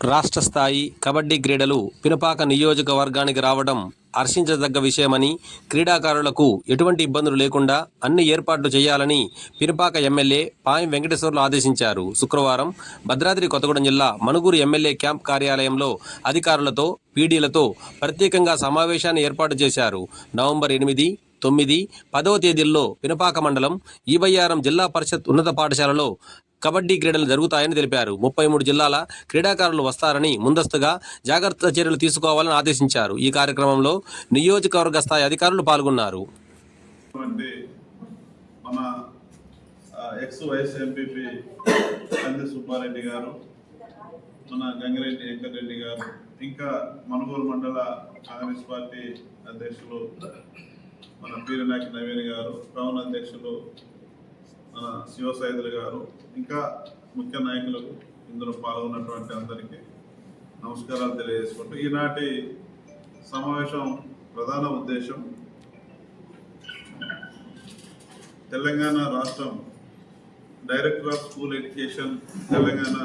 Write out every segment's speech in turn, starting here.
రాష్ట్ర స్థాయి కబడ్డీ క్రీడలు పినపాక నియోజకవర్గానికి రావడం హర్షించదగ్గ విషయమని క్రీడాకారులకు ఎటువంటి ఇబ్బందులు లేకుండా అన్ని ఏర్పాట్లు చేయాలని పినపాక ఎమ్మెల్యే పాయం వెంకటేశ్వర్లు ఆదేశించారు. శుక్రవారం భద్రాద్రి కొత్తగూడెం జిల్లా మణుగూరు ఎమ్మెల్యే క్యాంప్ కార్యాలయంలో అధికారులతో పీడీలతో ప్రత్యేకంగా సమావేశాన్ని ఏర్పాటు చేశారు. నవంబర్ ఎనిమిది తొమ్మిది పదవ తేదీల్లో పినపాక మండలం ఈబయ్యారం జిల్లా పరిషత్ ఉన్నత పాఠశాలలో కబడ్డీ క్రీడలు జరుగుతాయని తెలిపారు. ముప్పై మూడు జిల్లాల క్రీడాకారులు వస్తారని ముందస్తుగా జాగ్రత్త చర్యలు తీసుకోవాలని ఆదేశించారు. ఈ కార్యక్రమంలో నియోజకవర్గ స్థాయి అధికారులు పాల్గొన్నారు. మన ఎక్స్ వైఎస్ ఎంపీపీ కంది సుబ్బారెడ్డి గారు మన గంగిరెడ్డి వెంకటరెడ్డి గారు ఇంకా మనుగోలు మండల కాంగ్రెస్ పార్టీ అధ్యక్షులు మన పీరనాయక నవీన్ గారు టౌన్ అధ్యక్షులు మన శివసైదులు గారు ఇంకా ముఖ్య నాయకులకు ఇందులో పాల్గొన్నటువంటి అందరికీ నమస్కారాలు తెలియజేసుకుంటూ ఈనాటి సమావేశం ప్రధాన ఉద్దేశం తెలంగాణ రాష్ట్రం director of school education Telangana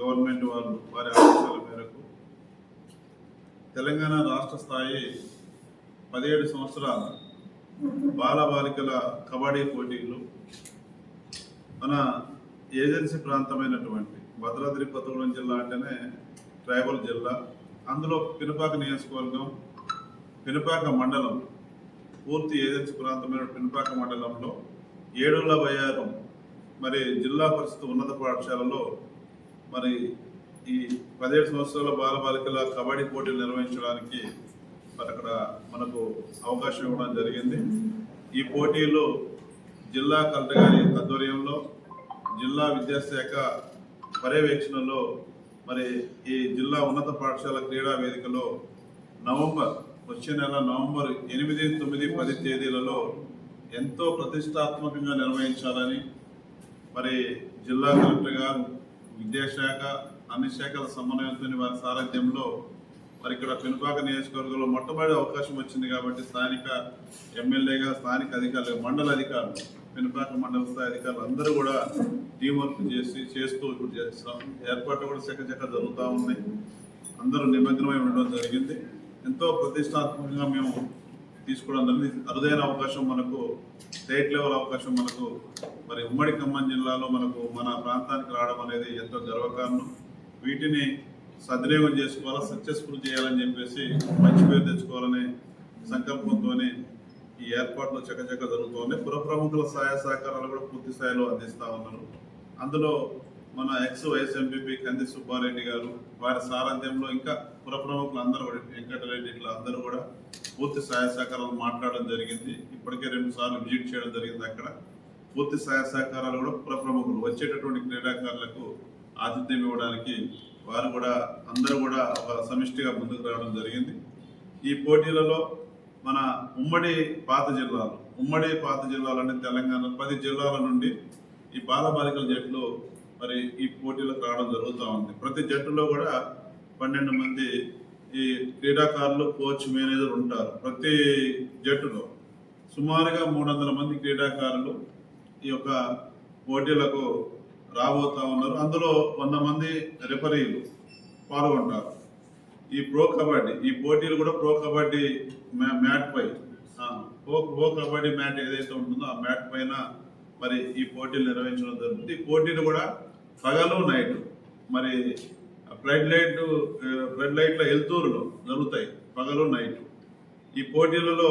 government వాళ్ళు వారి ఆదేశాల మేరకు తెలంగాణ రాష్ట్ర స్థాయి పదిహేడు సంవత్సరాల బాల బాలికల కబడ్డీ పోటీలు మన ఏజెన్సీ ప్రాంతమైనటువంటి భద్రాద్రి కొత్తగూడెం జిల్లా అంటేనే ట్రైబల్ జిల్లా. అందులో పినపాక నియోజకవర్గం పినపాక మండలం పూర్తి ఏజెన్సీ ప్రాంతమైన పినపాక మండలంలో ఏడుల బయ్యారం మరి జిల్లా పరిషత్ ఉన్నత పాఠశాలలో మరి ఈ పదిహేడు సంవత్సరాల బాలబాలికల కబడ్డీ పోటీలు నిర్వహించడానికి మరి అక్కడ మనకు అవకాశం ఇవ్వడం జరిగింది. ఈ పోటీలో జిల్లా కలెక్టర్ గారి ఆధ్వర్యంలో జిల్లా విద్యాశాఖ పర్యవేక్షణలో మరి ఈ జిల్లా ఉన్నత పాఠశాల క్రీడా వేదికలో నవంబర్ వచ్చే నెల నవంబర్ ఎనిమిది తొమ్మిది పది తేదీలలో ఎంతో ప్రతిష్టాత్మకంగా నిర్వహించాలని మరి జిల్లా కలెక్టర్ గారు విద్యాశాఖ అన్ని శాఖల సమన్వయంతో వారి సారథ్యంలో మరి ఇక్కడ పెనుపాక నియోజకవర్గంలో మొట్టమొదటి అవకాశం వచ్చింది కాబట్టి స్థానిక ఎమ్మెల్యేగా స్థానిక అధికారులు మండల అధికారులు పెనుపాక మండల స్థాయి అధికారులు అందరూ కూడా టీం వర్క్ చేసి చేస్తూ ఇప్పుడు చేస్తాం ఏర్పాట్లు కూడా చక్కచక్క జరుగుతూ ఉన్నాయి. అందరూ నిమగ్నమై ఉండడం జరిగింది. ఎంతో ప్రతిష్టాత్మకంగా మేము తీసుకోవడం జరిగింది. అరుదైన అవకాశం మనకు స్టేట్ లెవెల్ అవకాశం మనకు మరి ఉమ్మడి ఖమ్మం జిల్లాలో మనకు మన ప్రాంతానికి రావడం అనేది ఎంతో గర్వకారణం. వీటిని సద్వినియోగం చేసుకోవాలా సక్సెస్ఫుల్ చేయాలని చెప్పేసి మంచి పేరు తెచ్చుకోవాలనే సంకల్పంతోనే ఈ ఏర్పాట్లు చకచక జరుగుతోంది. పుర ప్రముఖుల సహాయ సహకారాలు కూడా పూర్తి స్థాయిలో అందిస్తూ ఉన్నారు. అందులో మన ఎక్స్ వైఎస్ ఎంపీపీ కంది సుబ్బారెడ్డి గారు వారి సారథ్యంలో ఇంకా పుర ప్రముఖులు అందరూ కూడా వెంకటరెడ్డి ఇట్లా అందరూ కూడా పూర్తి సహాయ సహకారాలు మాట్లాడడం జరిగింది. ఇప్పటికే రెండు సార్లు విజిట్ చేయడం జరిగింది అక్కడ. పూర్తి సహాయ సహకారాలు కూడా పుర ప్రముఖులు వచ్చేటటువంటి క్రీడాకారులకు ఆతిథ్యం ఇవ్వడానికి వారు కూడా అందరూ కూడా ఒక సమిష్టిగా ముందుకు రావడం జరిగింది. ఈ పోటీలలో మన ఉమ్మడి పాత జిల్లాలు ఉమ్మడి పాత జిల్లాలు అంటే తెలంగాణ పది జిల్లాల నుండి ఈ బాలబాలికల జట్టులో జట్లు మరి ఈ పోటీలకు రావడం జరుగుతూ ఉంది. ప్రతి జట్టులో కూడా పన్నెండు మంది ఈ క్రీడాకారులు కోచ్ మేనేజర్ ఉంటారు ప్రతి జట్టులో. సుమారుగా మూడు వందల మంది క్రీడాకారులు ఈ యొక్క పోటీలకు రాబోతా ఉన్నారు. అందులో వంద మంది రెఫరీలు పాల్గొంటారు. ఈ ప్రో కబడ్డీ ఈ పోటీలు కూడా ప్రో కబడ్డీ మ్యా- మ్యాట్ పై. ప్రో ప్రో కబడ్డీ మ్యాట్ ఏదైతే ఉంటుందో ఆ మ్యాట్ పైన మరి ఈ పోటీలు నిర్వహించడం జరుగుతుంది. ఈ పోటీలు కూడా పగలు నైట్. మరి ఫ్లడ్ లైట్ ఫ్లడ్ లైట్ల ఎల్తూరులో జరుగుతాయి పగలు నైట్. ఈ పోటీలలో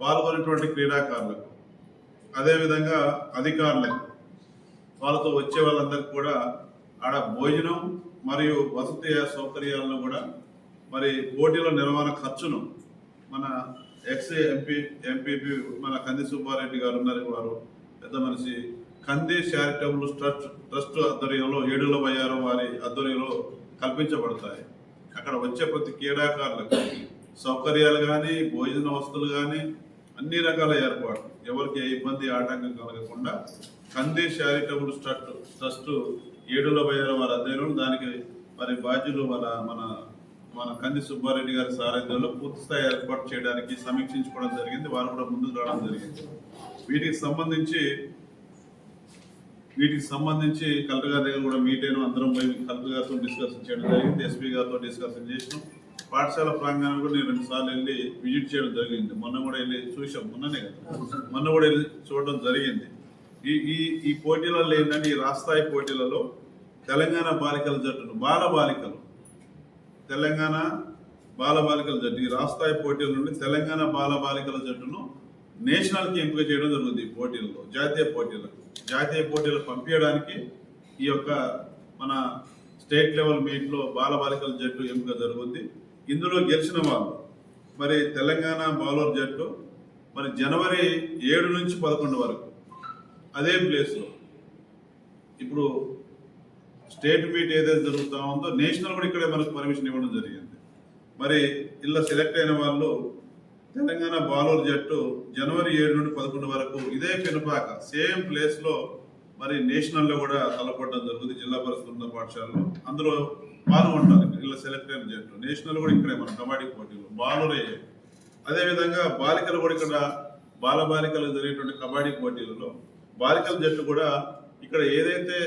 పాల్గొనేటువంటి క్రీడాకారులకు అదేవిధంగా అధికారులకు వాళ్ళతో వచ్చే వాళ్ళందరికీ కూడా ఆడ భోజనం మరియు వసతి సౌకర్యాలను కూడా మరి పోటీల నిర్వహణ ఖర్చును మన ఎక్స్ ఎంపీ ఎంపీపీ మన కంది సుబ్బారెడ్డి గారు ఉన్నారు వారు. పెద్ద మనిషి. కంది చారిటబుల్ ట్రస్ట్ ట్రస్ట్ ఆధ్వర్యంలో ఏడుల బయ్యారు వారి ఆధ్వర్యంలో కల్పించబడతాయి. అక్కడ వచ్చే ప్రతి క్రీడాకారులకు సౌకర్యాలు కానీ భోజన వస్తువులు కానీ అన్ని రకాల ఏర్పాట్లు. ఎవరికి ఏ ఇబ్బంది ఆటంకం కలగకుండా కంది చారిటబుల్ ట్రస్ట్ ట్రస్ట్ ఏడుల బయ్యారు వారి అధ్యయనం దానికి మరి బాధ్యులు మన మన మన కంది సుబ్బారెడ్డి గారి సారథ్యంలో పూర్తి స్థాయి ఏర్పాటు చేయడానికి సమీక్షించుకోవడం జరిగింది. వారు కూడా ముందుకు రావడం జరిగింది. వీటికి సంబంధించి వీటికి సంబంధించి కలెక్టర్ గారి దగ్గర కూడా మీట్ అయినా. అందరం పోయి కలెక్టర్ గారితో డిస్కషన్ చేయడం జరిగింది. ఎస్పీ గారితో డిస్కషన్ చేసినాం. పాఠశాల ప్రాంగణం కూడా నేను రెండు సార్లు వెళ్ళి విజిట్ చేయడం జరిగింది. మొన్న కూడా వెళ్ళి చూసాం మొన్ననే కదా. మొన్న కూడా వెళ్ళి చూడడం జరిగింది. ఈ ఈ ఈ పోటీలలో ఏంటంటే ఈ రాష్ట్రాయి పోటీలలో తెలంగాణ బాలికల జట్టును బాల బాలికలు తెలంగాణ బాల బాలికల జట్టు ఈ రాష్ట్రాయి పోటీల నుండి తెలంగాణ బాల బాలికల జట్టును నేషనల్కి ఎంపిక చేయడం జరుగుతుంది ఈ పోటీల్లో జాతీయ పోటీలకు జాతీయ పోటీలకు పంపించడానికి ఈ యొక్క మన స్టేట్ లెవెల్ మీట్లో బాల బాలికల జట్టు ఎంపిక జరుగుతుంది ఇందులో గెలిచిన వాళ్ళు మరి తెలంగాణ బౌలర్ జట్టు మరి జనవరి ఏడు నుంచి పదకొండు వరకు అదే ప్లేస్లో. ఇప్పుడు స్టేట్ మీట్ ఏదైతే జరుగుతూ ఉందో నేషనల్ కూడా ఇక్కడే మనకు పర్మిషన్ ఇవ్వడం జరిగింది. మరి ఇలా సెలెక్ట్ అయిన వాళ్ళు తెలంగాణ బౌలర్ జట్టు జనవరి ఏడు నుండి పదకొండు వరకు ఇదే పెనుపాక సేమ్ ప్లేస్లో మరి నేషనల్లో కూడా తలపడడం జరుగుతుంది జిల్లా పరిషత్ పాఠశాలలో. అందులో పాల్గొంటారు ఇలా సెలెక్ట్ అయిన జట్టు. నేషనల్ కూడా ఇక్కడే మన కబడ్డీ పోటీలు బౌలర్. అదేవిధంగా బాలికలు కూడా ఇక్కడ బాలబాలికలు జరిగేటువంటి కబడ్డీ పోటీలలో బాలికల జట్టు కూడా ఇక్కడ ఏదైతే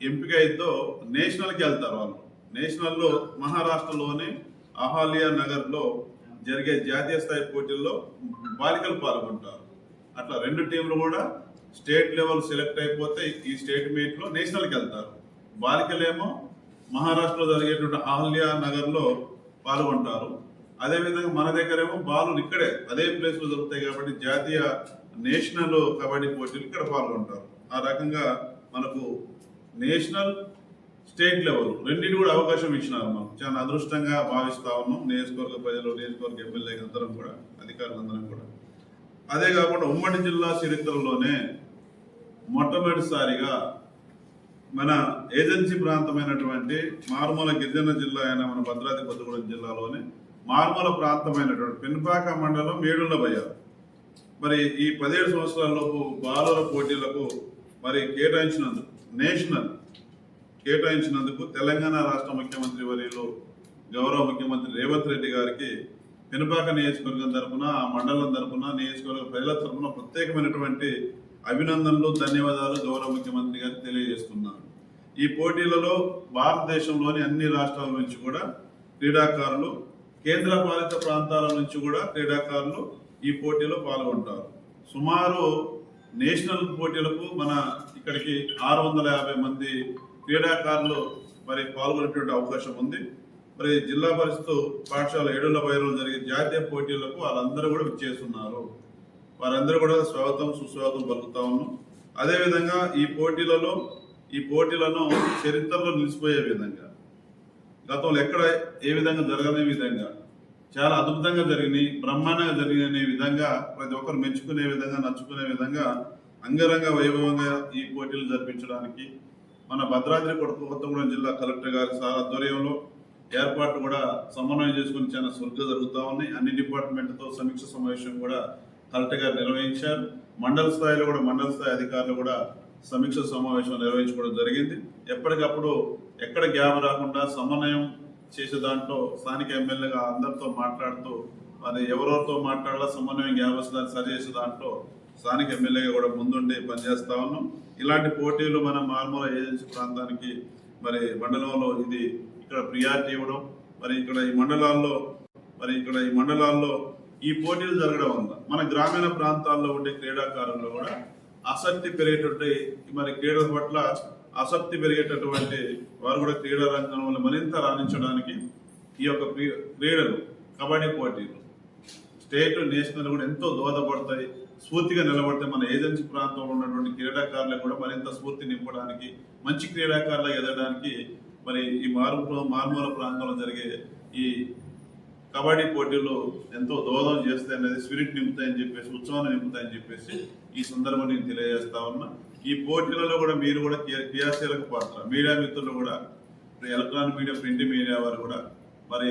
ఎంపిక అయిద్దో నేషనల్కి వెళ్తారు వాళ్ళు. నేషనల్లో మహారాష్ట్రలోని అహాలియా నగర్లో జరిగే జాతీయ స్థాయి పోటీల్లో బాలికలు పాల్గొంటారు. అట్లా రెండు టీంలు కూడా స్టేట్ లెవెల్ సెలెక్ట్ అయిపోతే ఈ స్టేట్ మీట్లో నేషనల్కి వెళ్తారు. బాలికలేమో మహారాష్ట్రలో జరిగేటువంటి అహల్యా నగర్లో పాల్గొంటారు. అదేవిధంగా మన దగ్గరేమో బాలు ఇక్కడే అదే ప్లేస్లో జరుగుతాయి కాబట్టి జాతీయ నేషనల్ కబడ్డీ పోటీలు ఇక్కడ పాల్గొంటారు. ఆ రకంగా మనకు నేషనల్ స్టేట్ లెవెల్ రెండింటి కూడా అవకాశం ఇచ్చినారు మనం చాలా అదృష్టంగా భావిస్తా ఉన్నాం. నియోజకవర్గ ప్రజలు నియోజకవర్గ ఎమ్మెల్యే అందరం కూడా అధికారులందరం కూడా. అదే కాకుండా ఉమ్మడి జిల్లా చరిత్రలోనే మొట్టమొదటిసారిగా మన ఏజెన్సీ ప్రాంతమైనటువంటి మారుమూల గిరిజన జిల్లా అయిన మన భద్రాద్రి కొత్తగూడెం జిల్లాలోనే మారుమూల ప్రాంతమైనటువంటి పెనుపాక మండలం మేడుల బయ్యారు మరి ఈ పదిహేడు సంవత్సరాలలోపు బాలుల బాలుర పోటీలకు మరి కేటాయించినందుకు నేషనల్ కేటాయించినందుకు తెలంగాణ రాష్ట్ర ముఖ్యమంత్రి వర్యులు గౌరవ ముఖ్యమంత్రి రేవంత్ రెడ్డి గారికి పెనుపాక నియోజకవర్గం తరఫున ఆ మండలం తరఫున నియోజకవర్గ ప్రజల తరపున ప్రత్యేకమైనటువంటి అభినందనలు ధన్యవాదాలు గౌరవ ముఖ్యమంత్రి గారికి తెలియజేస్తున్నాను. ఈ పోటీలలో భారతదేశంలోని అన్ని రాష్ట్రాల నుంచి కూడా క్రీడాకారులు కేంద్ర పాలిత ప్రాంతాల నుంచి కూడా క్రీడాకారులు ఈ పోటీలో పాల్గొంటారు. సుమారు నేషనల్ పోటీలకు మన ఇక్కడికి ఆరు వందల యాభై మంది క్రీడాకారులు మరి పాల్గొనేటువంటి అవకాశం ఉంది. మరి జిల్లా పరిషత్ పాఠశాల ఏడుల బైరలో జరిగే జాతీయ పోటీలకు వాళ్ళందరూ కూడా విచ్చేస్తున్నారు. వారందరూ కూడా స్వాగతం సుస్వాగతం పలుకుతా ఉన్నాం. అదేవిధంగా ఈ పోటీలలో ఈ పోటీలను చరిత్రలో నిలిచిపోయే విధంగా గతంలో ఎక్కడ ఏ విధంగా జరగని విధంగా చాలా అద్భుతంగా జరిగినాయి బ్రహ్మాండంగా జరిగిన విధంగా ప్రతి ఒక్కరు మెచ్చుకునే విధంగా నచ్చుకునే విధంగా అంగరంగ వైభవంగా ఈ పోటీలు జరిపించడానికి మన భద్రాద్రి కొడుకు కొత్తగూడెం జిల్లా కలెక్టర్ గారి ఆధ్వర్యంలో ఏర్పాట్లు కూడా సమన్వయం చేసుకుని చాలా సులువుగా జరుగుతూ ఉన్నాయి. అన్ని డిపార్ట్మెంట్తో సమీక్ష సమావేశం కూడా కలెక్టర్ గారు నిర్వహించారు. మండల స్థాయిలో కూడా మండల స్థాయి అధికారులు కూడా సమీక్ష సమావేశం నిర్వహించుకోవడం జరిగింది. ఎప్పటికప్పుడు ఎక్కడ గ్యాప్ రాకుండా సమన్వయం చేసే దాంట్లో స్థానిక ఎమ్మెల్యేగా అందరితో మాట్లాడుతూ మరి ఎవరెవరితో మాట్లాడాలా సమన్వయం గ్యాప్ వస్తుందని సరి చేసే దాంట్లో స్థానిక ఎమ్మెల్యేగా కూడా ముందుండి పనిచేస్తా ఉన్నాం. ఇలాంటి పోటీలు మన మారుమూల ఏజెన్సీ ప్రాంతానికి మరి మండలంలో ఇది ఇక్కడ ప్రియారిటీ ఇవ్వడం మరి ఇక్కడ ఈ మండలాల్లో మరి ఇక్కడ ఈ మండలాల్లో ఈ పోటీలు జరగడం వల్ల మన గ్రామీణ ప్రాంతాల్లో ఉండే క్రీడాకారుల్లో కూడా ఆసక్తి పెరిగేటువంటి మరి క్రీడల పట్ల ఆసక్తి పెరిగేటటువంటి వారు కూడా క్రీడా రంగంలో మరింత రాణించడానికి ఈ యొక్క క్రీడలు కబడ్డీ పోటీలు స్టేట్ నేషనల్ కూడా ఎంతో దోహదపడతాయి. స్ఫూర్తిగా నిలబడితే మన ఏజెన్సీ ప్రాంతంలో ఉన్నటువంటి క్రీడాకారులకు కూడా మరింత స్ఫూర్తి నింపడానికి మంచి క్రీడాకారులు ఎదగడానికి మరి ఈ మారు మారుమూల ప్రాంతంలో జరిగే ఈ కబడ్డీ పోటీలు ఎంతో దోహదం చేస్తాయి అనేది స్పిరిట్ నింపుతాయని చెప్పేసి ఉత్సవాన్ని నింపుతాయని చెప్పేసి ఈ సందర్భం నేను తెలియజేస్తా ఉన్నా. ఈ పోటీలలో కూడా మీరు కూడా క్రియాశీలక పాత్ర మీడియా మిత్రులు కూడా ఎలక్ట్రానిక్ మీడియా ప్రింట్ మీడియా వారు కూడా మరి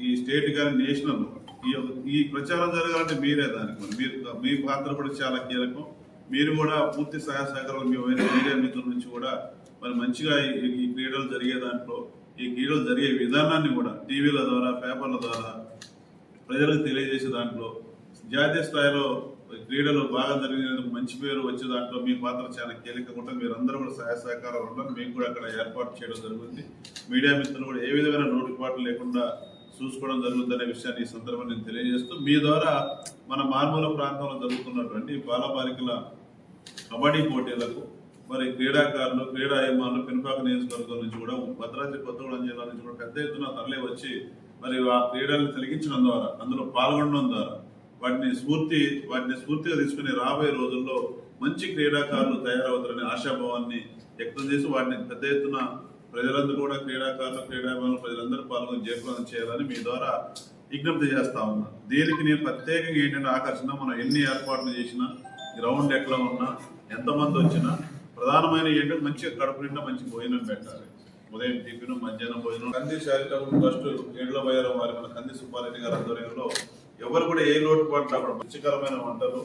ఈ స్టేట్ కానీ నేషనల్ ఈ యొక్క- ఈ ప్రచారం జరగాలంటే మీరే దానికి మరి. మీరు మీ పాత్ర కూడా చాలా కీలకం. మీరు కూడా పూర్తి సహాయ సహకారాలు మీ మీడియా మిత్రుల నుంచి కూడా మరి మంచిగా ఈ- క్రీడలు జరిగే దాంట్లో ఈ క్రీడలు జరిగే విధానాన్ని కూడా టీవీల ద్వారా పేపర్ల ద్వారా ప్రజలకు తెలియజేసే దాంట్లో జాతీయ స్థాయిలో క్రీడలు బాగా జరిగినందుకు మంచి పేరు వచ్చే దాంట్లో మీ పాత్ర చాలా కీలకంగా ఉంటుంది. మీరందరూ కూడా సహాయ సహకారాలు ఉండాలి. మీకు కూడా అక్కడ ఏర్పాటు చేయడం జరుగుతుంది. మీడియా మిత్రులు కూడా ఏ విధమైన నోటుబాటు లేకుండా చూసుకోవడం జరుగుతుందనే విషయాన్ని ఈ సందర్భంగా నేను తెలియజేస్తూ మీ ద్వారా మన మార్మూల ప్రాంతంలో జరుగుతున్నటువంటి బాలబాలికల కబడ్డీ పోటీలకు మరి క్రీడాకారులు క్రీడా అభిమానులు పెనుపాక నియోజకవర్గం నుంచి కూడా భద్రాద్రి కొత్తగూడెం జిల్లా నుంచి కూడా పెద్ద ఎత్తున తరలి వచ్చి మరి ఆ క్రీడలను తొలగించడం ద్వారా అందులో పాల్గొనడం ద్వారా వాటిని స్ఫూర్తి వాటిని స్ఫూర్తిగా తీసుకుని రాబోయే రోజుల్లో మంచి క్రీడాకారులు తయారవుతారనే ఆశాభావాన్ని వ్యక్తం చేసి వాటిని పెద్ద ఎత్తున ప్రజలందరూ కూడా క్రీడాకారులు క్రీడాభిమానులు ప్రజలందరూ పాల్గొని జయప్రదం చేయాలని మీ ద్వారా విజ్ఞప్తి చేస్తా ఉన్నా. దీనికి నేను ప్రత్యేకంగా ఏంటంటే ఆకర్షణ మనం ఎన్ని ఏర్పాట్లు చేసినా గ్రౌండ్ ఎట్లా ఉన్నా ఎంతమంది వచ్చినా ప్రధానమైన ఏంటంటే మంచిగా కడుపు నిండా మంచి భోజనం పెట్టాలి. ఉదయం టిఫిన్ మధ్యాహ్నం భోజనం. కంది చారిటబుల్ ట్రస్ట్ ఏడులో బయ్యారం వారి. మన కంది సుబ్బారెడ్డి గారి ఆధ్వర్యంలో ఎవరు కూడా ఏ లోటుపాటు అక్కడ రుచికరమైన వంటలు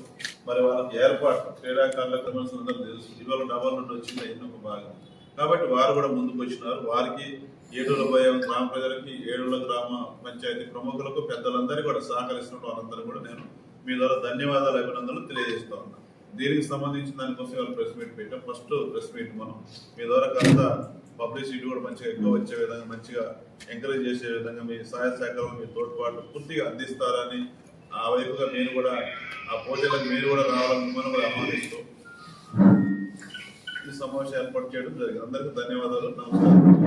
మరి వాళ్ళకి ఏర్పాటు క్రీడాకారులకు అందరూ తెలుసు. ఇవాళ డబల్ నుండి వచ్చింది ఎన్నో ఒక భాగం. కాబట్టి వారు కూడా ముందుకు వచ్చినారు. వారికి ఏడుల భయం గ్రామ ప్రజలకి ఏడుల గ్రామ పంచాయతీ ప్రముఖులకు పెద్దలందరికీ కూడా సహకరిస్తున్న వారందరూ కూడా నేను మీ ద్వారా ధన్యవాదాలు అభినందనలు తెలియజేస్తా ఉన్నాను దీనికి సంబంధించిన దానికోసం ఇవాళ ప్రెస్ మీట్ పెట్టాం. ఫస్ట్ ప్రెస్ మీట్ మనం మీ ద్వారా కాస్త పబ్లిసిటీ కూడా మంచిగా ఎక్కువ వచ్చే విధంగా మంచిగా ఎంకరేజ్ చేసే విధంగా మీ సహాయ సహకారం మీ తోడ్పాటు పూర్తిగా అందిస్తారని ఆ వైపుగా మీరు కూడా ఆ పోటీలకు మీరు కూడా రావాలని మనం కూడా ఆహ్వానిస్తూ ఈ సమావేశం ఏర్పాటు చేయడం జరిగింది. అందరికీ ధన్యవాదాలు. నమస్కారం.